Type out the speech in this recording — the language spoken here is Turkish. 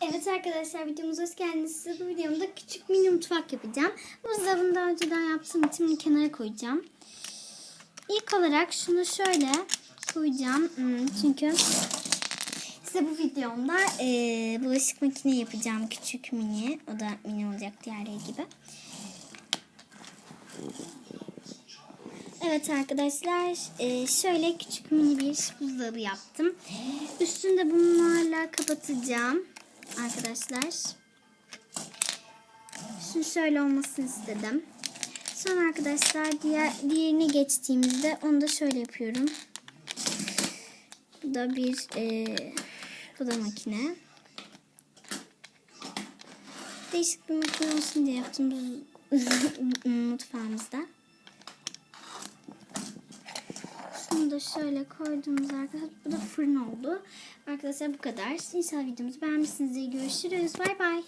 Evet arkadaşlar videomuza hoş geldiniz. Size bu videomda küçük mini mutfak yapacağım. Buzdolabını daha önceden yaptığım için kenara koyacağım. İlk olarak şunu şöyle koyacağım. Hmm, Çünkü size bu videomda eee, bulaşık makine yapacağım. Küçük mini. O da mini olacak diğerleri gibi. Evet arkadaşlar eee, şöyle küçük mini bir buzdolabı yaptım. Üstünde bunlarla kapatacağım arkadaşlar. Şimdi şöyle olmasını istedim. Sonra arkadaşlar diğer diğerine geçtiğimizde onu da şöyle yapıyorum. Bu da bir eee bu da makine. Değişik bir makine olsun diye yaptım mutfağımızda. Şunu da şöyle koyduğumuz arkadaşlar. Bu da fırın oldu. Arkadaşlar bu kadar. İnşallah videomuzu beğenmişsinizdir. Görüşürüz. Bay bay.